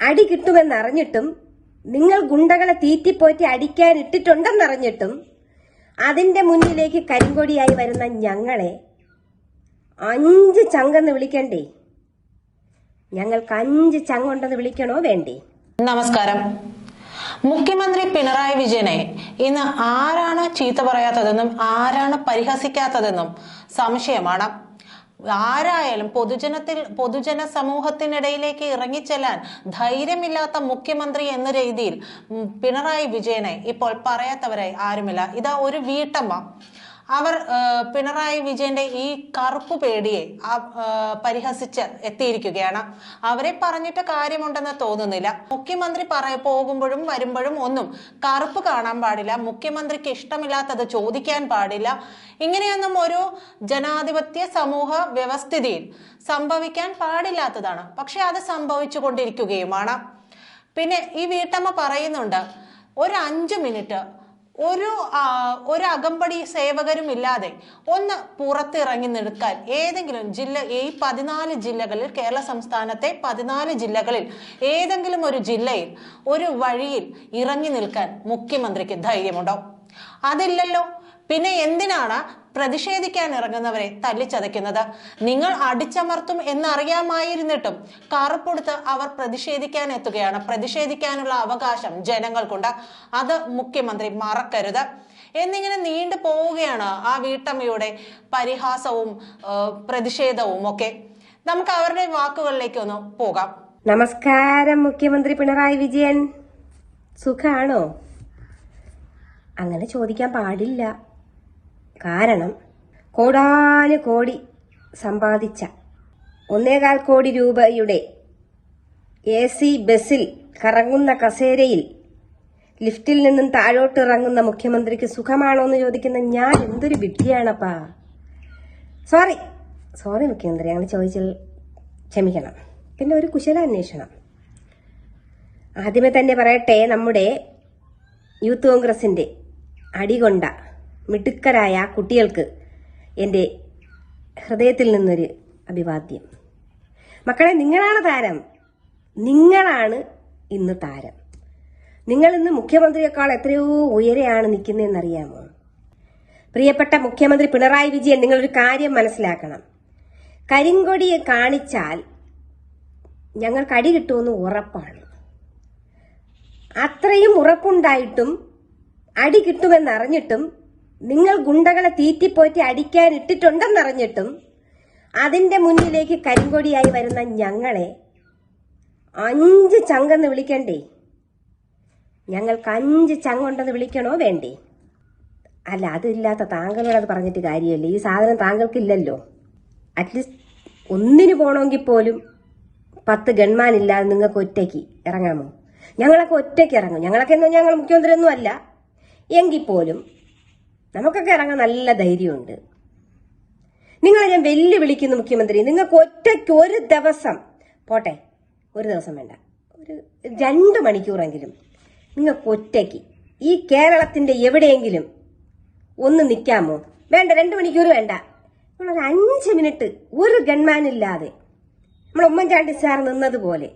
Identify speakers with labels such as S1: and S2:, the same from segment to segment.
S1: അടി കിട്ടുമെന്നറിഞ്ഞിട്ടും നിങ്ങൾ ഗുണ്ടകളെ തീറ്റിപ്പോറ്റി അടിക്കാൻ ഇട്ടിട്ടുണ്ടെന്നറിഞ്ഞിട്ടും അതിന്റെ മുന്നിലേക്ക് കരിങ്കൊടിയായി വരുന്ന ഞങ്ങളെ അഞ്ച് ചങ്കെന്ന് വിളിക്കണ്ടേ? ഞങ്ങൾക്ക് അഞ്ച് ചങ്കുണ്ടെന്ന് വിളിക്കണോ വേണ്ടേ?
S2: നമസ്കാരം. മുഖ്യമന്ത്രി പിണറായി വിജയനെ ഇന്ന് ആരാണ് ചീത്ത പറയാത്തതെന്നും ആരാണ് പരിഹസിക്കാത്തതെന്നും സംശയമാണ്. ആരായാലും പൊതുജനത്തിൽ പൊതുജന സമൂഹത്തിനിടയിലേക്ക് ഇറങ്ങിച്ചെല്ലാൻ ധൈര്യമില്ലാത്ത മുഖ്യമന്ത്രി എന്ന രീതിയിൽ പിണറായി വിജയനെ ഇപ്പോൾ പറയാത്തവരായി ആരുമില്ല. ഇതാ ഒരു വീട്ടമ്മ. അവർ പിണറായി വിജയന്റെ ഈ കറുപ്പ് പേടിയെ പരിഹസിച്ച് എത്തിയിരിക്കുകയാണ്. അവരെ പറഞ്ഞിട്ട് കാര്യമുണ്ടെന്ന് തോന്നുന്നില്ല. മുഖ്യമന്ത്രി പറയ പോകുമ്പോഴും വരുമ്പോഴും ഒന്നും കറുപ്പ് കാണാൻ പാടില്ല. മുഖ്യമന്ത്രിക്ക് ഇഷ്ടമില്ലാത്തത് ചോദിക്കാൻ പാടില്ല. ഇങ്ങനെയൊന്നും ഒരു ജനാധിപത്യ സമൂഹ വ്യവസ്ഥിതിയിൽ സംഭവിക്കാൻ പാടില്ലാത്തതാണ്. പക്ഷെ അത് സംഭവിച്ചു കൊണ്ടിരിക്കുകയുമാണ്. പിന്നെ ഈ വീട്ടമ്മ പറയുന്നുണ്ട് ഒരു അഞ്ചു മിനിറ്റ് ഒരു ഒരു അകമ്പടി സേവകരും ഇല്ലാതെ ഒന്ന് പുറത്തിറങ്ങി നിൽക്കാൻ ഏതെങ്കിലും ജില്ല ഈ പതിനാല് ജില്ലകളിൽ കേരള സംസ്ഥാനത്തെ പതിനാല് ജില്ലകളിൽ ഏതെങ്കിലും ഒരു ജില്ലയിൽ ഒരു വഴിയിൽ ഇറങ്ങി നിൽക്കാൻ മുഖ്യമന്ത്രിക്ക് ധൈര്യമുണ്ടോ? അതില്ലല്ലോ. പിന്നെ എന്തിനാണ് പ്രതിഷേധിക്കാൻ ഇറങ്ങുന്നവരെ തല്ലിച്ചതയ്ക്കുന്നത്? നിങ്ങൾ അടിച്ചമർത്തും എന്നറിയാമായിരുന്നിട്ടും കറുപ്പെടുത്ത് അവർ പ്രതിഷേധിക്കാൻ എത്തുകയാണ്. പ്രതിഷേധിക്കാനുള്ള അവകാശം ജനങ്ങൾക്കുണ്ട്. അത് മുഖ്യമന്ത്രി മറക്കരുത്. എന്നിങ്ങനെ നീണ്ടു പോവുകയാണ് ആ വീട്ടമ്മയുടെ പരിഹാസവും പ്രതിഷേധവും ഒക്കെ. നമുക്ക് അവരുടെ വാക്കുകളിലേക്ക് ഒന്ന് പോകാം.
S1: നമസ്കാരം മുഖ്യമന്ത്രി പിണറായി വിജയൻ. സുഖാണോ? അങ്ങനെ ചോദിക്കാൻ പാടില്ല. കാരണം കോടാനു കോടി സമ്പാദിച്ച ഒന്നേകാൽ കോടി രൂപയുടെ എ സി ബസ്സിൽ കറങ്ങുന്ന കസേരയിൽ ലിഫ്റ്റിൽ നിന്നും താഴോട്ട് ഇറങ്ങുന്ന മുഖ്യമന്ത്രിക്ക് സുഖമാണോ എന്ന് ചോദിക്കുന്ന ഞാൻ എന്തൊരു വിഡ്ഢിയാണപ്പാ. സോറി സോറി മുഖ്യമന്ത്രി അങ്ങനെ ചോദിച്ചാൽ ക്ഷമിക്കണം. പിന്നെ ഒരു കുശല അന്വേഷണം ആദ്യമേ തന്നെ പറയട്ടെ നമ്മുടെ യൂത്ത് കോൺഗ്രസിന്റെ അടികൊണ്ട മിടുക്കരായ കുട്ടികൾക്ക് എന്റെ ഹൃദയത്തിൽ നിന്നൊരു അഭിവാദ്യം. മക്കളെ നിങ്ങളാണ് താരം. നിങ്ങളാണ് ഇന്ന് താരം. നിങ്ങൾ ഇന്ന് മുഖ്യമന്ത്രിയേക്കാൾ എത്രയോ ഉയരെയാണ് നിൽക്കുന്നതെന്നറിയാമോ? പ്രിയപ്പെട്ട മുഖ്യമന്ത്രി പിണറായി വിജയൻ നിങ്ങളൊരു കാര്യം മനസ്സിലാക്കണം. കരിങ്കൊടിയെ കാണിച്ചാൽ ഞങ്ങൾക്ക് അടി കിട്ടുമെന്ന് ഉറപ്പാണ്. അത്രയും ഉറപ്പുണ്ടായിട്ടും അടി കിട്ടുമെന്നറിഞ്ഞിട്ടും നിങ്ങൾ ഗുണ്ടകളെ തീറ്റിപ്പോറ്റി അടിക്കാൻ ഇട്ടിട്ടുണ്ടെന്നറിഞ്ഞിട്ടും അതിന്റെ മുന്നിലേക്ക് കരിങ്കൊടിയായി വരുന്ന ഞങ്ങളെ അഞ്ച് ചങ്കെന്ന് വിളിക്കണ്ടേ? ഞങ്ങൾക്ക് അഞ്ച് ചങ്ങുണ്ടെന്ന് വിളിക്കണോ വേണ്ടേ? അല്ല അതില്ലാത്ത താങ്കളോട് അത് പറഞ്ഞിട്ട് കാര്യമില്ല. ഈ സാധനം താങ്കൾക്കില്ലല്ലോ. അറ്റ്ലീസ്റ്റ് ഒന്നിനു പോകണമെങ്കിൽ പോലും പത്ത് ഗൺമാനില്ലാതെ നിങ്ങൾക്ക് ഒറ്റയ്ക്ക് ഇറങ്ങാമോ? ഞങ്ങളൊക്കെ ഒറ്റയ്ക്ക് ഇറങ്ങും. ഞങ്ങളൊക്കെ എന്ന് പറഞ്ഞാൽ ഞങ്ങൾ മുഖ്യമന്ത്രി ഒന്നും അല്ല എങ്കിൽ പോലും നമുക്കൊക്കെ ഇറങ്ങാൻ നല്ല ധൈര്യമുണ്ട്. നിങ്ങളെ ഞാൻ വെല്ലുവിളിക്കുന്നു മുഖ്യമന്ത്രി. നിങ്ങൾക്ക് ഒറ്റയ്ക്ക് ഒരു ദിവസം പോട്ടെ ഒരു ദിവസം വേണ്ട. ഒരു രണ്ട് മണിക്കൂറെങ്കിലും നിങ്ങൾക്ക് ഒറ്റയ്ക്ക് ഈ കേരളത്തിന്റെ എവിടെയെങ്കിലും ഒന്ന് നിൽക്കാമോ? വേണ്ട രണ്ട് മണിക്കൂർ വേണ്ട. നമ്മളൊരു അഞ്ച് മിനിറ്റ് ഒരു ഗൺമാൻ ഇല്ലാതെ നമ്മൾ ഉമ്മൻചാണ്ടി സാർ നിന്നതുപോലെ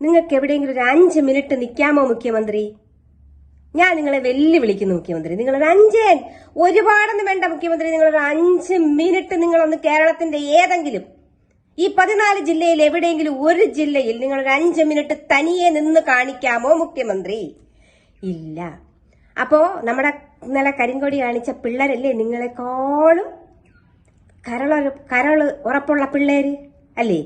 S1: നിങ്ങൾക്ക് എവിടെയെങ്കിലും ഒരു അഞ്ച് മിനിറ്റ് നിൽക്കാമോ മുഖ്യമന്ത്രി? ഞാൻ നിങ്ങളെ വെല്ലുവിളിക്കുന്നു മുഖ്യമന്ത്രി നിങ്ങൾ അഞ്ച് ഒരുപാടൊന്നും വേണ്ട മുഖ്യമന്ത്രി നിങ്ങൾ ഒരു അഞ്ച് മിനിറ്റ് നിങ്ങളൊന്ന് കേരളത്തിന്റെ ഏതെങ്കിലും ഈ പതിനാല് ജില്ലയിൽ എവിടെയെങ്കിലും ഒരു ജില്ലയിൽ നിങ്ങൾ ഒരു അഞ്ച് മിനിറ്റ് തനിയെ നിന്ന് കാണിക്കാമോ മുഖ്യമന്ത്രി? ഇല്ല. അപ്പോ നമ്മുടെ ഇന്നലെ കരിങ്കൊടി കാണിച്ച പിള്ളേരല്ലേ നിങ്ങളെക്കാളും കരൾ ഉറപ്പുള്ള പിള്ളേര് അല്ലേ?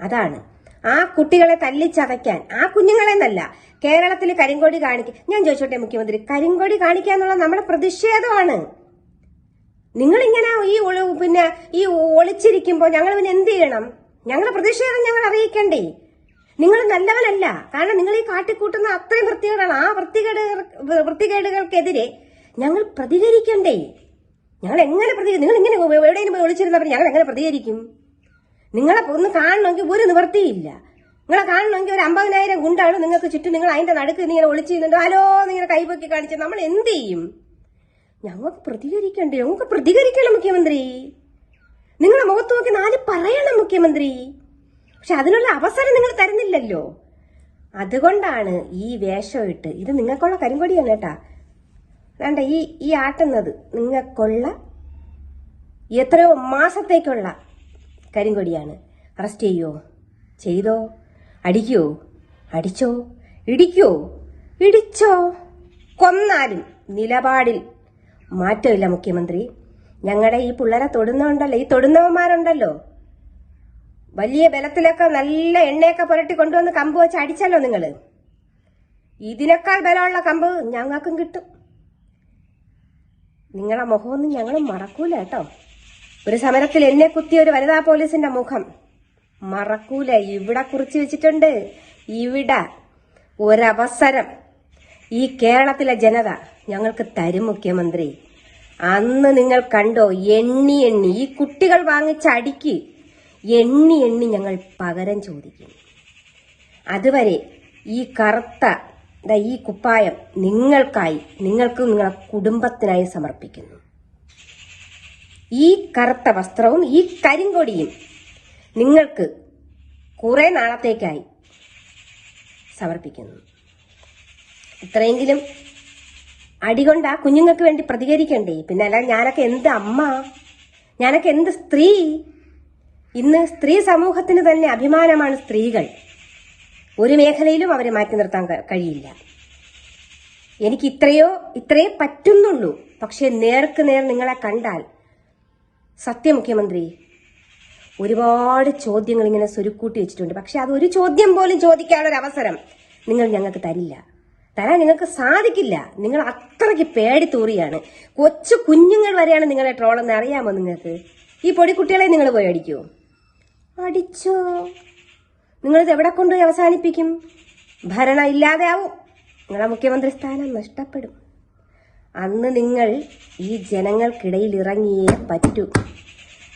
S1: അതാണ്. ആ കുട്ടികളെ തല്ലിച്ചതയ്ക്കാൻ ആ കുഞ്ഞുങ്ങളെ എന്നല്ല കേരളത്തിൽ കരിങ്കൊടി കാണിക്കുക ഞാൻ ചോദിച്ചോട്ടെ മുഖ്യമന്ത്രി കരിങ്കൊടി കാണിക്കുക എന്നുള്ളത് നമ്മുടെ പ്രതിഷേധമാണ്. നിങ്ങളിങ്ങനെ ഈ പിന്നെ ഈ ഒളിച്ചിരിക്കുമ്പോൾ ഞങ്ങൾ പിന്നെ എന്ത് ചെയ്യണം? ഞങ്ങളുടെ പ്രതിഷേധം ഞങ്ങൾ അറിയിക്കണ്ടേ? നിങ്ങൾ നല്ലവനല്ല കാരണം നിങ്ങൾ ഈ കാട്ടിക്കൂട്ടുന്ന അത്രയും വൃത്തികേടാണ് ആ വൃത്തികേട് വൃത്തികേടുകൾക്കെതിരെ ഞങ്ങൾ പ്രതികരിക്കണ്ടേ? ഞങ്ങൾ എങ്ങനെ പ്രതികരിക്കും നിങ്ങൾ ഇങ്ങനെ എവിടെയെങ്കിലും പോയി ഒളിച്ചിരുന്നവർ ഞങ്ങൾ എങ്ങനെ പ്രതികരിക്കും? നിങ്ങളെ ഒന്ന് കാണണമെങ്കിൽ ഒരു നിവൃത്തിയില്ല. നിങ്ങളെ കാണണമെങ്കിൽ ഒരു അമ്പതിനായിരം ഗുണ്ടാണ് നിങ്ങൾക്ക് ചുറ്റും നിങ്ങൾ അതിന്റെ നടുക്ക് ഇങ്ങനെ ഒളിച്ചു നിന്നിട്ട് ഹലോ നിങ്ങനെ കൈപൊക്കി കാണിച്ച് നമ്മൾ എന്ത് ചെയ്യും? ഞങ്ങൾക്ക് പ്രതികരിക്കണ്ടേ? ഞങ്ങൾക്ക് പ്രതികരിക്കണം മുഖ്യമന്ത്രി? നിങ്ങളെ മുഖത്ത് നോക്കി നാല് പറയണം മുഖ്യമന്ത്രി. പക്ഷെ അതിനുള്ള അവസരം നിങ്ങൾ തരുന്നില്ലല്ലോ. അതുകൊണ്ടാണ് ഈ വേഷം ഇട്ട് ഇത് നിങ്ങൾക്കുള്ള കരിങ്കൊടിയാണ് കേട്ടാ. വേണ്ട ഈ ഈ ആട്ടുന്നത് നിങ്ങൾക്കുള്ള എത്രയോ മാസത്തേക്കുള്ള കരിങ്കൊടിയാണ്. അറസ്റ്റ് ചെയ്യോ? ചെയ്തോ? അടിക്കോ? അടിച്ചോ? ഇടിക്കോ? ഇടിച്ചോ? കൊന്നാലും നിലപാടിൽ മാറ്റമില്ല മുഖ്യമന്ത്രി. ഞങ്ങളുടെ ഈ പിള്ളേരെ തൊടുന്നുണ്ടല്ലോ ഈ തൊടുന്നവന്മാരുണ്ടല്ലോ. വലിയ ബലത്തിലൊക്കെ നല്ല എണ്ണയൊക്കെ പുരട്ടി കൊണ്ടുവന്ന് കമ്പ് വെച്ച് അടിച്ചല്ലോ നിങ്ങൾ ഇതിനേക്കാൾ ബലമുള്ള കമ്പ് ഞങ്ങൾക്കും കിട്ടും. നിങ്ങളെ മുഖമൊന്നും ഞങ്ങൾ മറക്കൂല കേട്ടോ. ഒരു സമരത്തിൽ എന്നെ കുത്തിയ ഒരു വനിതാ പോലീസിന്റെ മുഖം. മറക്കൂല ഇവിടെ കുറിച്ച് വെച്ചിട്ടുണ്ട്. ഇവിടെ ഒരവസരം. ഈ കേരളത്തിലെ ജനത ഞങ്ങൾക്ക് തരും മുഖ്യമന്ത്രി. അന്ന് നിങ്ങൾ കണ്ടോ എണ്ണി എണ്ണി ഈ കുട്ടികൾ വാങ്ങിച്ച അടിക്ക് എണ്ണി എണ്ണി ഞങ്ങൾ പകരം ചോദിക്കും. അതുവരെ ഈ കറുത്ത ഈ കുപ്പായം നിങ്ങൾക്കായി നിങ്ങൾക്കും നിങ്ങളുടെ കുടുംബത്തിനായി സമർപ്പിക്കുന്നു. ഈ കറുത്ത വസ്ത്രവും ഈ കരിങ്കൊടിയും നിങ്ങൾക്ക് കുറെ നാളത്തേക്കായി സമർപ്പിക്കുന്നു. ഇത്രയെങ്കിലും അടികൊണ്ട് ആ കുഞ്ഞുങ്ങൾക്ക് വേണ്ടി പ്രതികരിക്കണ്ടേ? പിന്നെ അല്ല ഞാനൊക്കെ എന്ത് അമ്മ? ഞാനൊക്കെ എന്ത് സ്ത്രീ? ഇന്ന് സ്ത്രീ സമൂഹത്തിന് തന്നെ അഭിമാനമാണ് സ്ത്രീകൾ. ഒരു മേഖലയിലും അവരെ മാറ്റി നിർത്താൻ കഴിയില്ല. എനിക്ക് ഇത്രയോ ഇത്രയേ പറ്റുന്നുള്ളൂ. പക്ഷെ നേർക്ക് നേർ നിങ്ങളെ കണ്ടാൽ സത്യം മുഖ്യമന്ത്രി ഒരുപാട് ചോദ്യങ്ങൾ ഇങ്ങനെ സ്വരുക്കൂട്ടി വെച്ചിട്ടുണ്ട്. പക്ഷെ അത് ഒരു ചോദ്യം പോലും ചോദിക്കാനുള്ള ഒരു അവസരം നിങ്ങൾ ഞങ്ങൾക്ക് തരില്ല. തരാൻ നിങ്ങൾക്ക് സാധിക്കില്ല. നിങ്ങൾ അത്രയ്ക്ക് തൂറിയാണ്. കൊച്ചു കുഞ്ഞുങ്ങൾ വരെയാണ് നിങ്ങളെ ട്രോളെന്ന് അറിയാമോ നിങ്ങൾക്ക്? ഈ പൊടിക്കുട്ടികളെ നിങ്ങൾ പോയി അടിക്കുമോ അടിച്ചോ? നിങ്ങളിത് എവിടെ കൊണ്ടുപോയി അവസാനിപ്പിക്കും? ഭരണം ഇല്ലാതെയാവും. നിങ്ങളെ മുഖ്യമന്ത്രി സ്ഥാനം നഷ്ടപ്പെടും. അന്ന് നിങ്ങൾ ഈ ജനങ്ങൾക്കിടയിൽ ഇറങ്ങിയേ പറ്റൂ.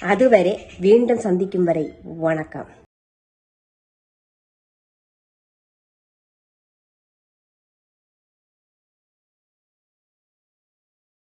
S1: അതുവരെ വീണ്ടും സന്ധിക്കും വരെ വണക്കം.